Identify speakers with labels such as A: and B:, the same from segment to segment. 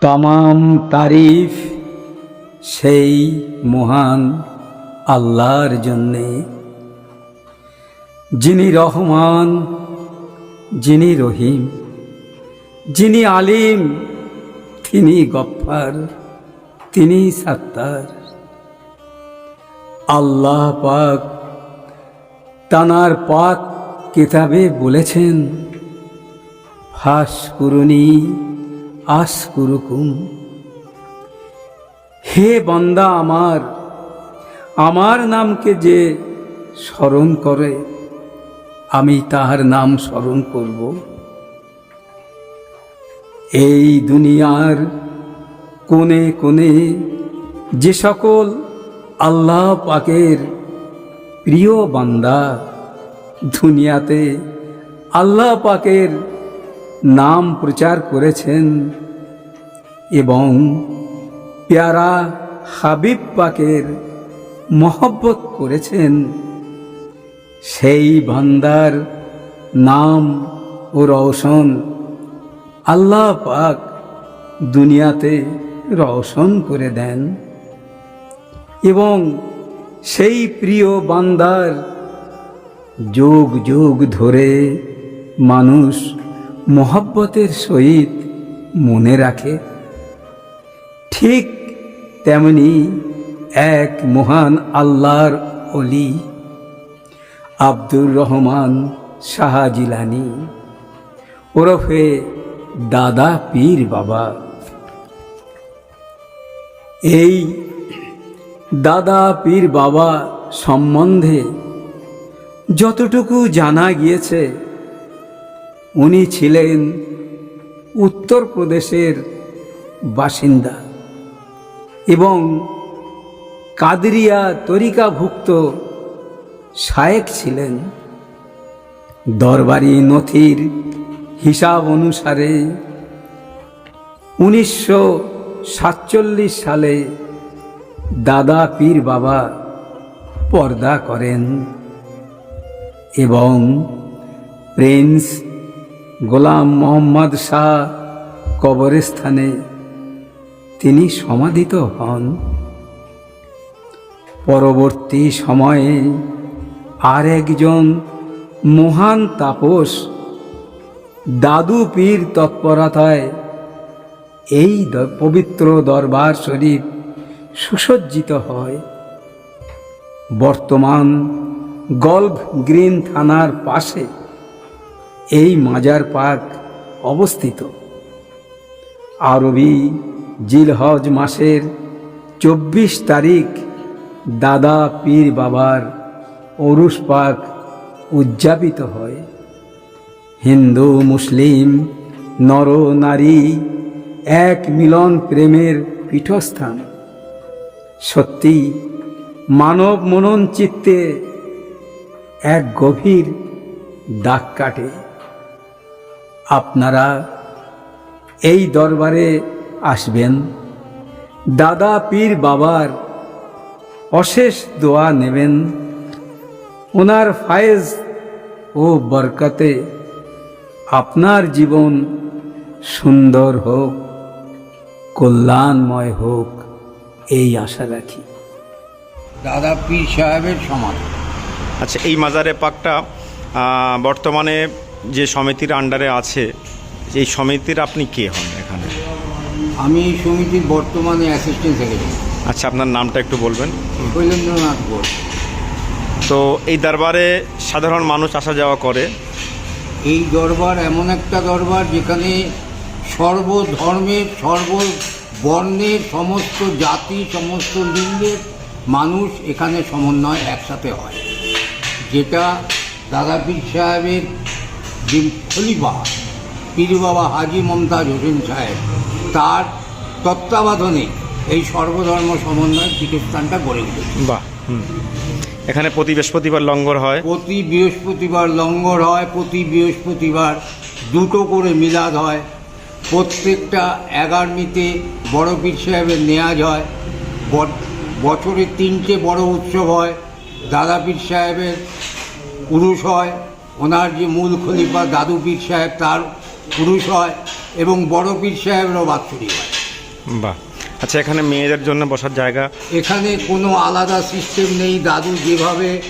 A: তমাম তারিফ সেই মহান আল্লাহর জন্যে। যিনি রহমান, যিনি রহিম, যিনি আলিম, তিনি গফ্ফার, তিনি সাত্তার। আল্লাহ পাক তানার পাক কিতাবে বলেছেন ফাঁস করুনি আস কুরুকুম। হে বান্দা আমার আমার নামকে যে স্মরণ করে, আমি তাহার নাম স্মরণ করব। এই দুনিয়ার কোণে কোণে যে সকল আল্লাহ পাকের প্রিয় বান্দা, দুনিয়াতে আল্লাহ পাকের নাম প্রচার করেছেন এবং পেয়ারা হাবিব পাকের মহব্বত করেছেন, সেই বান্দার নাম ও রওশন আল্লাহ পাক দুনিয়াতে রওশন করে দেন এবং সেই প্রিয় বান্দার যুগ যুগ ধরে মানুষ মহব্বতের সহিত মনে রাখে। ঠিক তেমনি এক মহান আল্লাহর অলি, আব্দুর রহমান শাহজিলানি, ওরফে দাদা পীর বাবা। এই দাদা পীর বাবা সম্বন্ধে যতটুকু জানা গিয়েছে উনি ছিলেন উত্তরপ্রদেশের বাসিন্দা এবং কাদরিয়া তরিকাভুক্ত শায়েক ছিলেন। দরবারি নথির হিসাব অনুসারে উনিশশো সাতচল্লিশ সালে দাদা পীর বাবা পর্দা করেন এবং প্রিন্স গোলাম মোহাম্মদ শাহ কবরস্থানে তিনি সমাধিত হন। পরবর্তী সময়ে আর একজন মহান তাপস দাদু পীর তৎপরতায় এই পবিত্র দরবার শরীফ সুসজ্জিত হয়। বর্তমান গল্ফ গ্রিন থানার পাশে এই মাজার পার্ক অবস্থিত। আরবি জিলহজ মাসের চব্বিশ তারিখ দাদা পীর বাবার অরুষ পাক উদযাপিত হয়। হিন্দু, মুসলিম, নর, নারী এক মিলন প্রেমের পীঠস্থান। সত্যি মানব মনন চিত্তে এক গভীর দাগ কাটে। আপনারা এই দরবারে আসবেন। দাদা পীর বাবার অশেষ দোয়া নেবেন। ওনার ফায়েজ ও বরকতে আপনার জীবন সুন্দর হোক কল্যাণময় হোক এই আশা রাখি।
B: দাদা পীর সাহেবের সমাধি
C: আচ্ছা এই মাজারে পাকটা বর্তমানে যে সমিতির আন্ডারে আছে এই সমিতির আপনি কে হন এখানে?
B: আমি এই সমিতির বর্তমানে অ্যাসিস্ট্যান্ট সেক্রেটারি
C: আচ্ছা আপনার নামটা একটু বলবেন।
B: শৈলেন্দ্রনাথ ঘোষ
C: তো এই দরবারে সাধারণ মানুষ আসা যাওয়া করে?
B: এই দরবার এমন একটা দরবার যেখানে সর্বধর্মের সর্ব বর্ণের সমস্ত জাতি সমস্ত লিঙ্গের মানুষ এখানে সমন্বয় একসাথে হয়। যেটা দাদাপীর সাহেবের যে খলিফা পীর বাবা হাজি মমতাজ হোসেন সাহেব তার তত্ত্বাবধানে এই সর্বধর্ম সমন্বয় পীঠস্থানটা গড়ে উঠেছে।
C: বাহ এখানে প্রতি বৃহস্পতিবার লঙ্গর হয়?
B: প্রতি বৃহস্পতিবার লঙ্গর হয় প্রতি বৃহস্পতিবার দুটো করে মিলাদ হয়। প্রত্যেকটা এগারমিতে বড় পীর সাহেবের নেয়াজ হয়। বছরে তিনটে বড় উৎসব হয়। দাদা পীর সাহেবের পুরুষ হয়। ওনার যে মূল খলিফা দাদু পীর সাহেব তার পুরুষ হয় এবং বড় পীর সাহেবেরও বাৎসরিক হয়।
C: বাহ। আচ্ছা এখানে মেয়েদের জন্য বসার জায়গা?
B: এখানে কোনো আলাদা সিস্টেম নেই। দাদু যেভাবে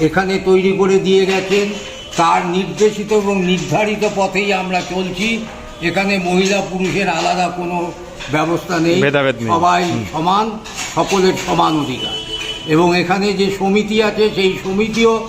B: এখানে তৈরি করে দিয়ে গেছেন তার নির্দেশিত এবং নির্ধারিত পথেই আমরা চলছি। এখানে মহিলা পুরুষের আলাদা কোনো ব্যবস্থা নেই। সবাই সমান সকলের সমান অধিকার। এবং এখানে যে সমিতি আছে সেই সমিতিও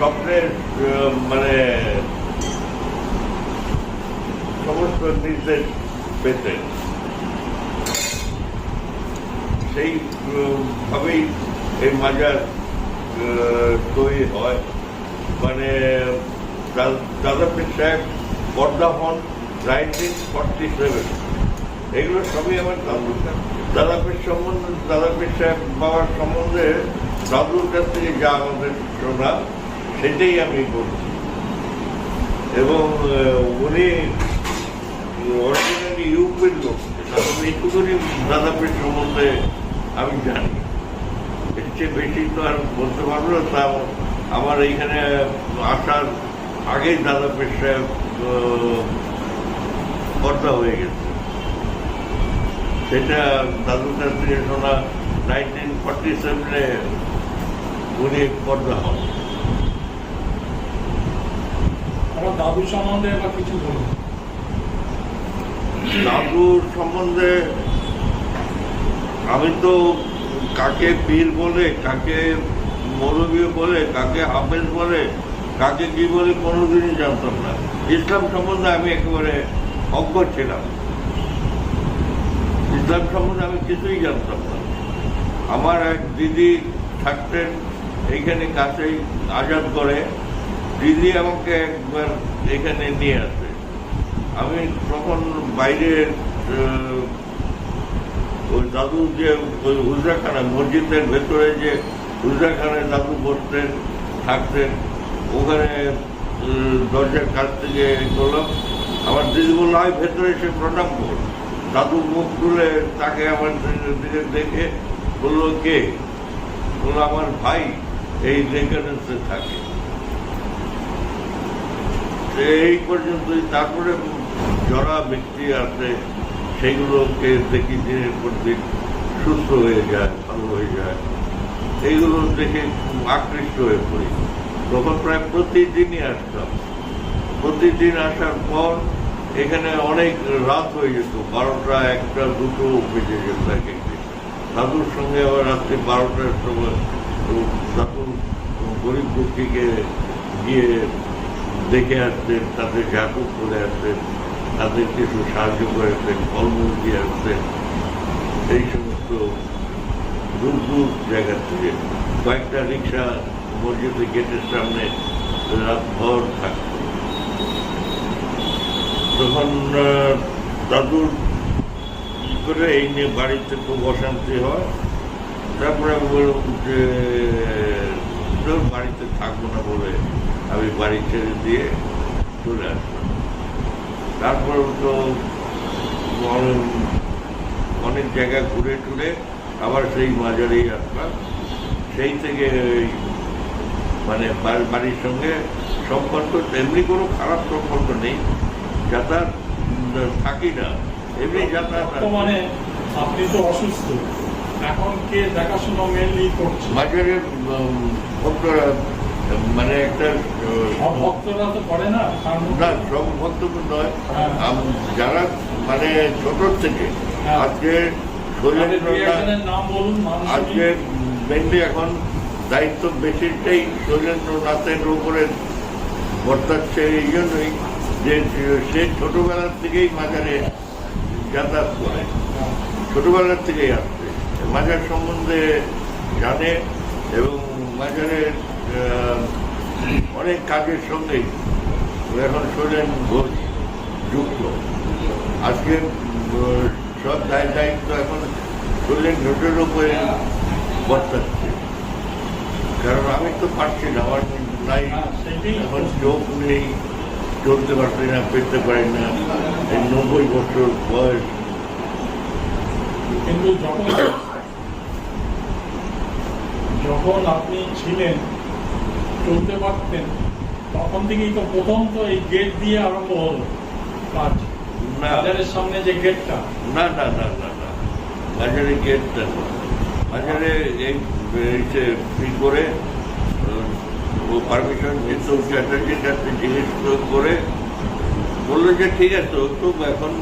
D: স্বপ্নের মানে সমস্ত নির্দেশ পেতেন সেই ভাবেই এই মাজার তৈরি হয়। মানে দাদাপীর সাহেব পর্দা হন নাইনটিন ফর্টি সেভেন। এগুলো সবই আমার দাদুর দাদাপীর সম্বন্ধে দাদাপীর সাহেব বাবার সম্বন্ধে দাদুর কাছ থেকে যা আমাদের শোনা সেটাই আমি বলছি। এবং উনি অরিজিনালি ইউপের লোক তবে এইটুকুনি দাদাপীর সম্বন্ধে আমি জানি। এর চেয়ে বেশি তো আর বলতে পারব না, তা আমার এইখানে আসার আগেই দাদাপীর সাহেব কর্তা হয়ে গেছে। সেটা দাদু কাছ শোনা নাইনটিন ফর্টি সেভেনে উনি পর্দা হন।
E: আমার দাদু সম্বন্ধে এবার কিছু বলুন।
D: দাদুর সম্বন্ধে আমি তো কাকে পীর বলে, কাকে মৌলবী বলে, কাকে হাফেজ বলে, কাকে কি বলে কোনোদিনই জানতাম না। ইসলাম সম্বন্ধে আমি একেবারে অজ্ঞ ছিলাম। ইসলাম সম্বন্ধে আমি কিছুই জানতাম না। আমার এক দিদি থাকতেন, এইখানে কাছেই আজাদ করে। দিদি আমাকে একবার এখানে নিয়ে আসে আমি তখন বাইরে ওই দাদু যে, ওই মসজিদের ভেতরে যে হুজরাখানায় দাদু বসতেন, থাকতেন, ওখানে দরজার কাছ থেকে করলাম আমার দিদি বলল আমি ভেতরে এসে প্রণাম কর দাদু মুখ তুলে তাকে আমার দিকে দেখে বলল, কে? বলল, আমার ভাই এই রেকারেন্সে থাকে। এই পর্যন্তই। তারপরে যারা ব্যক্তি আছে সেগুলোকে দেখি, দিনের পর দিন সুস্থ হয়ে যায়, ভালো হয়ে যায়। এইগুলো দেখে খুব আকৃষ্ট হয়ে পড়ি। তখন প্রায় প্রতিদিনই আসতাম। প্রতিদিন আসার পর এখানে অনেক রাত হয়ে যেত। বারোটা, একটা, দুটো বেজে যেত এক একদিন দাদুর সঙ্গে আবার রাত্রি বারোটার সময় দাদু গরিব দুঃখীকে গিয়ে দেখে আসতেন তাদের জাতক করে আসতেন তাদের কিছু সাহায্য করেছেন ফলমূল দিয়ে আসতেন এই সমস্ত দূর দূর জায়গা থেকে কয়েকটা রিক্সা মসজিদের গেটের সামনে রাত ভর থাকত। তখন দাদুর কি করে এই নিয়ে বাড়িতে খুব অশান্তি হয়। তারপরে আমি বললাম যে তোর বাড়িতে থাকব না বলে আমি বাড়ি ছেড়ে দিয়ে চলে আসলাম। তারপর তো অনেক- জায়গা ঘুরে টুরে আবার সেই মাজারেই আসলাম। সেই থেকে মানে বাড়ির সঙ্গে সম্পর্ক এমনি কোনো খারাপ সম্পর্ক নেই। যাতায়াত থাকি না। এমনি যাতায়াত।
E: বর্তমানে আপনি তো অসুস্থ। এখন কে দেখাশোনা মেনলি করছে?
D: মাজারের ভক্তরা মানে একটা
E: ভক্তরা তো করে না
D: না সব ভক্তব্য নয়।
E: হ্যাঁ।
D: যারা মানে ছোট থেকে
E: হ্যাঁ।
D: আজকে আজকে মেনলি এখন দায়িত্ব বেশিটাই শৈলেন্দ্রনাথের উপরে বর্তাচ্ছে এই জন্যই যে সে ছোটবেলার থেকেই মাজারে যাতায়াত করে। ছোটবেলার থেকেই আসছে মাজার সম্বন্ধে জানে এবং মাজারের অনেক কাজের সঙ্গেই এখন শৈলেন ঘোষ যুক্ত। আজকে সব দায় দায়িত্ব এখন শরীরের নোটের উপরে বর্তাচ্ছে কারণ আমি তো পারছি না, আমার নাই, এখন চোখ নেই, চলতে পারছি না, ফিরতে পারি না। এই নব্বই বছর বয়স।
E: কিন্তু যখন যখন আপনি ছিলেন চলতে পারতেন তখন থেকেই তো প্রথম তো এই গেট দিয়ে আরম্ভ হলো। কাজ। বাজারের সামনে যে গেটটা
D: না না না না না। বাজারে গেটটা না। বাজারে এই এসে ফি করে ও পারমিশন দিত চ্যাটার্জির কাছে জিজ্ঞেস করে বলল যে ঠিক আছে ও তো এখন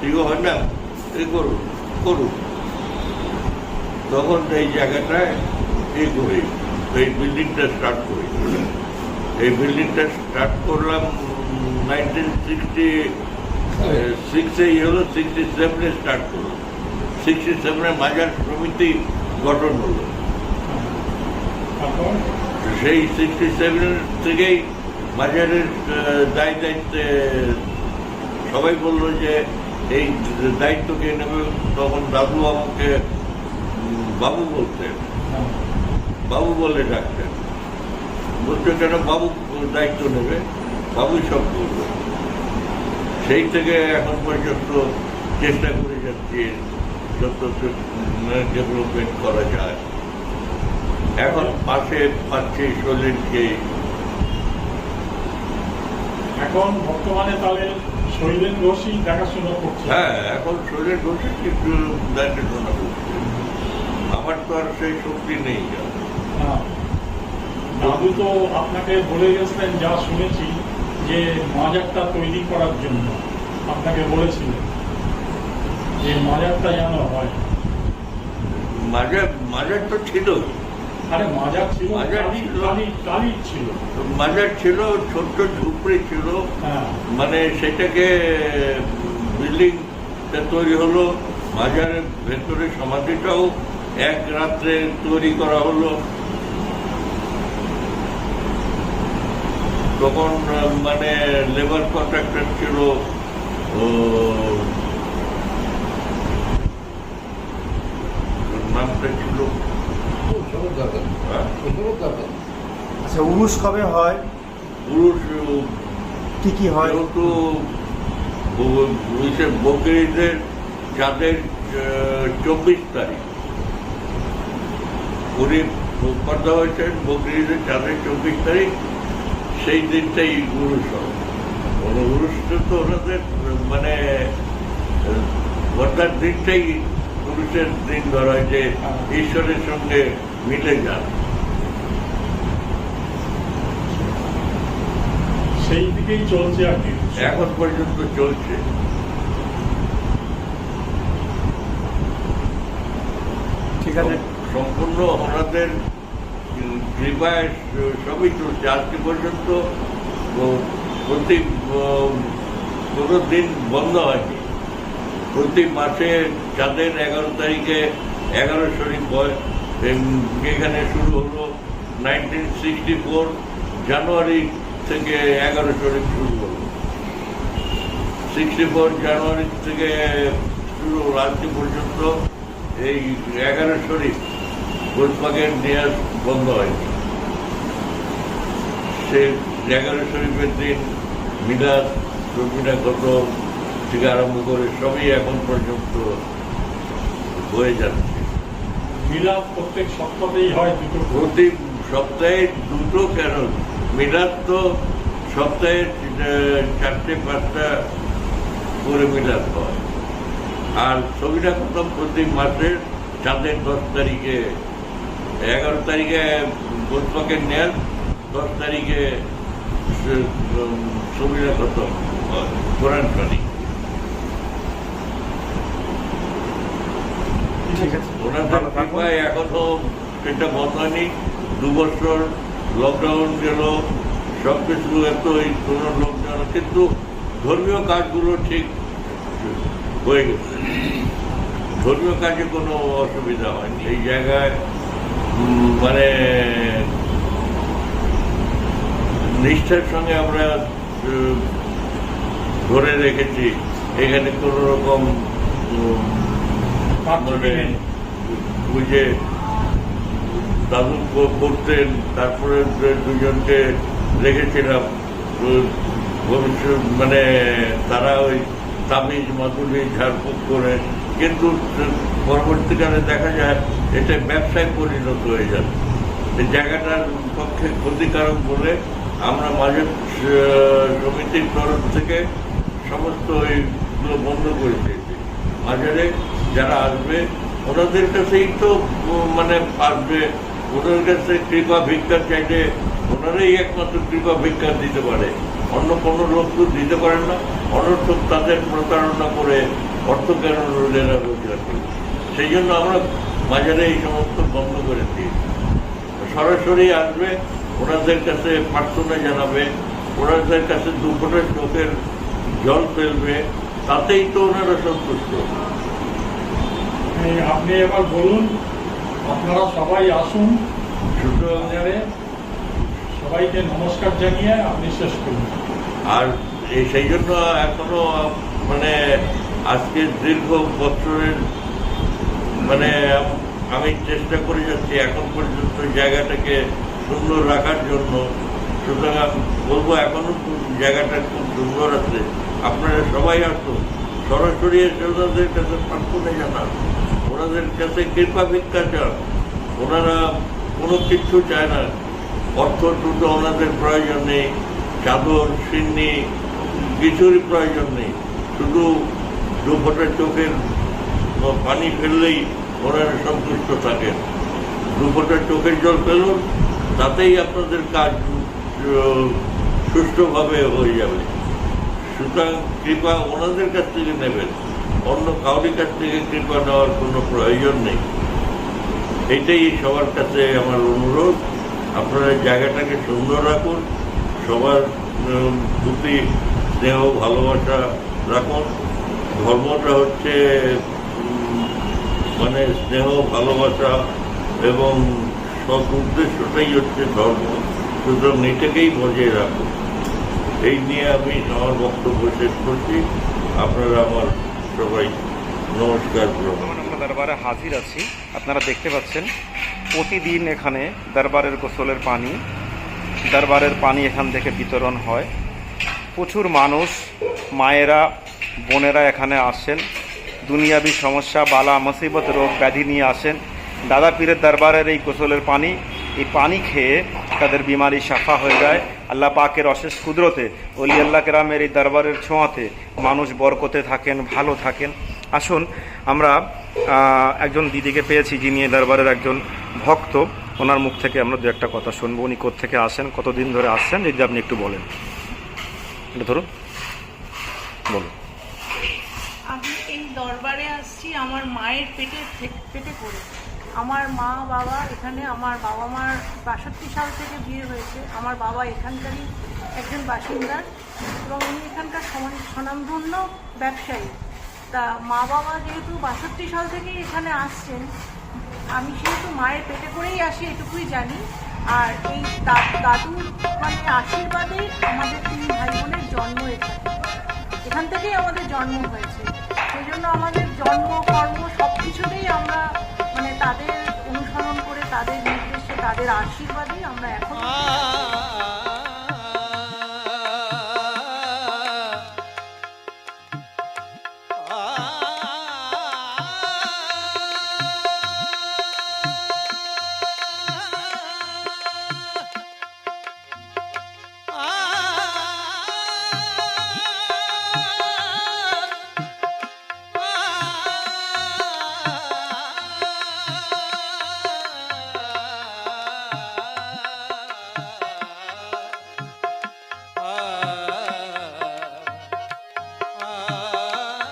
D: ঠিকও হয় না এ করুন করুন তখন এই জায়গাটায় এ করি এই বিল্ডিংটা স্টার্ট করি। এই বিল্ডিংটা স্টার্ট করলাম নাইনটিন সিক্সটি সিক্সে হলো সিক্সটি সেভেনে স্টার্ট করল সিক্সটি সেভেনে মাজার সমিতি গঠন হলো। সেই সিক্সটি সেভেন থেকেই বাজারের দায় দায়িত্বে সবাই বলল যে এই দায়িত্ব কে নেবে তখন দাদু আমাকে বাবু বলতেন।
E: হ্যাঁ,
D: বাবু বলে ডাকতেন। বলতে কেন বাবু দায়িত্ব নেবে? বাবুই সব করবে। সেই থেকে এখন পর্যন্ত চেষ্টা করে যাচ্ছি যত ডেভেলপমেন্ট করা যায়। এখন পাশে পাচ্ছি শরীরকে।
E: এখন বর্তমানে তাহলে শৈলেন রশি দেখাশোনা করছে।
D: হ্যাঁ এখন শরীরের বসে একটু দেখাশোনা করছে আমার তো আর সেই শক্তি নেই।
E: দাদু তো আপনাকে বলে গেছিলেন যা শুনেছি যে মাজারটা তৈরি করার জন্য। আপনাকে বলেছিলেন যে মাজারটা যেন হয়।
D: মাজার মাজার তো ছিল।
E: আরে মাজার ছিল
D: মাজার ছিল।
E: টালি ছিল।
D: মাজার ছিল ছোট্ট ঝুপড়ি ছিল।
E: হ্যাঁ।
D: মানে সেটাকে বিল্ডিং তৈরি হলো মাজারের ভেতরে সমাধিটাও এক রাত্রে তৈরি করা হলো তখন মানে লেবার কন্ট্রাক্টর ছিল ও, ওর নামটা ছিল হ্যাঁ,
F: আচ্ছা উরুষ কবে হয়
D: পুরুষ
F: কি কি হয়
D: যেহেতু বকরিদের চাঁদের চব্বিশ তারিখ উনি কথা হয়েছেন বকরিদের চাঁদের চব্বিশ তারিখ সেই দিনটাই উরুষ হয় ওর তো ওনাদের মানে বর্তার দিনটাই পুরুষের দিন ধরা হয় যে ঈশ্বরের সঙ্গে মিলে যান।
E: সেই দিকেই চলছে আর কি।
D: এখন পর্যন্ত চলছে।
F: ঠিক আছে।
D: সম্পূর্ণ উম, কৃপায় সবই চলছে। আজকে পর্যন্ত প্রতি কোনো দিন বন্ধ হয়নি। প্রতি মাসে চাঁদের এগারো তারিখে এগারো শরীফ হয়। এখানে শুরু হলো নাইনটিন সিক্সটি ফোর জানুয়ারি থেকে এগারো শরীফ শুরু হলো। সিক্সটি ফোর জানুয়ারি থেকে শুরু হলো আজকে পর্যন্ত। এই এগারো শরীফ গোলপাকের নেওয়া বন্ধ হয়নি। সে এগারো শরীফের দিন মিলাদ রবিনা কত থেকে আরম্ভ করে সবই এখন পর্যন্ত হয়ে যাচ্ছে।
E: মিলাদ প্রত্যেক সপ্তাহেই হয় দুটো।
D: প্রতি সপ্তাহে দুটো কেন? মিলাদ তো সপ্তাহে চারটে পাঁচটা করে মিলাদ হয়। আর ছবিটা কত প্রতি মাসের চাঁদের দশ তারিখে এগারো তারিখে বোধপাকের নেয়ার দশ তারিখে সে- উম, ছবিটা কত কোরআন এখনও বন্ধ দু বছর লকডাউন গেল সব কিছু এত এই কোনো লোকজন কিন্তু ধর্মীয় কাজগুলো ঠিক হয়ে গেছে। ধর্মীয় কাজে কোনো অসুবিধা হয়নি। এই জায়গায় মানে নিষ্ঠার সঙ্গে আমরা ধরে রেখেছি এখানে কোনো রকম
E: তার
D: মানে। দাদু করতেন তারপরে দুজনকে রেখেছিলাম ভবিষ্যৎ মানে তারা ওই তামিজ মাতুলি ঝাড়ফুঁক করে কিন্তু পরবর্তীকালে দেখা যায় এটা ব্যবসায় পরিণত হয়ে যাবে। এই জায়গাটার পক্ষে ক্ষতিকারক বলে আমরা মাঝে সমিতির তরফ থেকে সমস্ত এইগুলো বন্ধ করে দিয়েছি। বাজারে যারা আসবে, ওনাদের কাছেই তো মানে আসবে। ওনাদের কাছে কৃপা ভিক্ষা চাইলে ওনারাই একমাত্র কৃপা ভিক্ষা দিতে পারে। অন্য কোনো লোক তো দিতে পারে না। অনর্থক তাদের প্রতারণা করে অর্থ কেন রোজগার করে সেই জন্য আমরা বাজারে এই সমস্ত বন্ধ করে দিয়েছি সরাসরি আসবে ওনাদের কাছে প্রার্থনা জানাবে ওনাদের কাছে দু ফোঁটা চোখের জল ফেলবে তাতেই তো ওনারা সন্তুষ্ট।
E: আপনি এবার বলুন আপনারা সবাই আসুন
D: সুতরাং
E: সবাইকে নমস্কার জানিয়ে আপনি শেষ করুন।
D: আর সেই জন্য এখনও মানে আজকে দীর্ঘ বছরের মানে আমি চেষ্টা করে যাচ্ছি এখন পর্যন্ত জায়গাটাকে সুন্দর রাখার জন্য। সুতরাং বলব এখনও খুব জায়গাটা খুব সুন্দর আছে। আপনারা সবাই আসুন। সরাসরি এসে ওনাদের কাছে প্রার্থনা জানান। ওনাদের কাছে কৃপা ভিক্ষা চান। ওনারা কোনো কিছু চায় না। অর্থ টুটো ওনাদের প্রয়োজন নেই। চাদর, সিন্নি, কিছুরই প্রয়োজন নেই। শুধু দু ফোঁটা চোখের পানি ফেললেই ওনারা সন্তুষ্ট থাকেন দু ফোঁটা চোখের জল ফেলুন, তাতেই আপনাদের কাজ সুষ্ঠুভাবে হয়ে যাবে। সুতরাং কৃপা ওনাদের কাছ থেকে নেবেন। অন্য কাউরির কাছ থেকে কৃপা নেওয়ার কোনো প্রয়োজন নেই। এটাই সবার কাছে আমার অনুরোধ। আপনারা জায়গাটাকে সুন্দর রাখুন, সবার প্রতি স্নেহ, ভালোবাসা রাখুন। ধর্মটা হচ্ছে মানে স্নেহ, ভালোবাসা এবং সৎ উদ্দেশ্যটাই হচ্ছে ধর্ম। সুতরাং এটাকেই বজায় রাখুন। এই নিয়ে আমি আমার বক্তব্য শেষ করছি। আপনারা আমার সবাই নমস্কার
C: আমরা দরবারে হাজির আছি। আপনারা দেখতে পাচ্ছেন, প্রতিদিন এখানে দরবারের গোসলের পানি, দরবারের পানি এখান থেকে বিতরণ হয়। প্রচুর মানুষ, মায়েরা, বোনেরা এখানে আসেন। দুনিয়াবি সমস্যা, বালা, মুসিবত, রোগ ব্যাধি নিয়ে আসেন। দাদা পীরের দরবারের এই গোসলের পানি, এই পানি খেয়ে তাদের বিমারি সাফা হয়ে যায়। আল্লাহ পাকের অশেষ কুদরতে, অলি আল্লাহ কেরামের এই দরবারের ছোঁয়াতে মানুষ বরকতে থাকেন, ভালো থাকেন। আসুন, আমরা একজন দিদিকে পেয়েছি, যিনি এই দরবারের একজন ভক্ত। ওনার মুখ থেকে আমরা দু একটা কথা শুনব। উনি থেকে আসেন, কতদিন ধরে আসছেন? যদি আপনি একটু বলেন। এটা ধরুন। বলুন।
G: আমি এই দরবারে আসছি, আমার মায়ের পেটে পেটে করে আমার মা বাবা এখানে, আমার বাবা মার বাষট্টি সাল থেকে বিয়ে হয়েছে। আমার বাবা এখানকারই একজন বাসিন্দা এবং উনি এখানকার স্বনামধন্য ব্যবসায়ী। তা মা বাবা যেহেতু বাষট্টি সাল থেকেই এখানে আসছেন, আমি সেহেতু মায়ের পেটে করেই আসি, এটুকুই জানি। আর এই দাদুর মানে আশীর্বাদে আমাদের তিন ভাই বোনের জন্ম এখানে। এখান থেকেই আমাদের জন্ম হয়েছে। সেই জন্য আমাদের জন্ম, কর্ম সব কিছুতেই আমরা মানে তাদের অনুসরণ করে, তাদের নির্দেশে, তাদের আশীর্বাদেই আমরা এখন